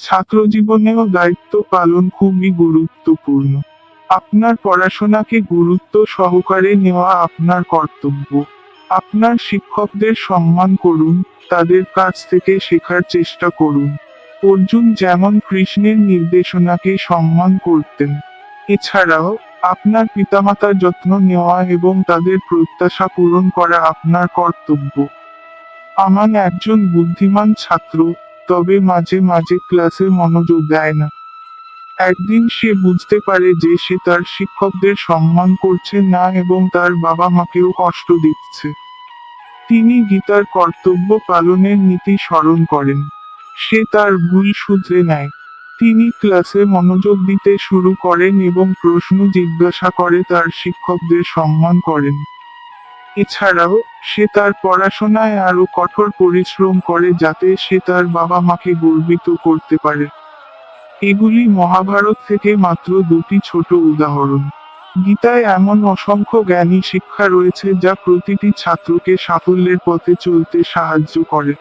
ছাত্র জীবনেও দায়িত্ব পালন খুবই গুরুত্বপূর্ণ। আপনার পড়াশোনাকে গুরুত্ব সহকারে নেওয়া আপনার কর্তব্য। আপনার শিক্ষকদের সম্মান করুন, তাদের কাছ থেকে শেখার চেষ্টা করুন। অর্জুন যেমন কৃষ্ণের নির্দেশনাকে সম্মান করতেন, এছাড়াও আপনার পিতামাতার যত্ন নেওয়া এবং তাদের প্রত্যাশা পূরণ করা আপনার কর্তব্য। আমান একজন বুদ্ধিমান ছাত্র তবে মাঝে মাঝে ক্লাসে মনোযোগ দেয় না। একদিন সে বুঝতে পারে যে সে তার শিক্ষকদের সম্মান করছে না এবং তার বাবা মাকেও কষ্ট দিচ্ছে। তিনি গীতার কর্তব্য পালনের নীতি স্মরণ করেন। সে তার ভুল শুধরে নেয়। তিনি ক্লাসে মনোযোগ দিতে শুরু করেন এবং প্রশ্ন জিজ্ঞাসা করে তার শিক্ষকদের সম্মান করেন। এছাড়াও, সে তার পড়াশোনায় আরও কঠোর পরিশ্রম করে যাতে সে তার বাবা মাকে গর্বিত করতে পারে। এগুলি মহাভারত থেকে মাত্র দুটি ছোট উদাহরণ। গীতায় এমন অসংখ্য জ্ঞানী শিক্ষা রয়েছে যা প্রতিটি ছাত্রকে সাফল্যের পথে চলতে সাহায্য করে।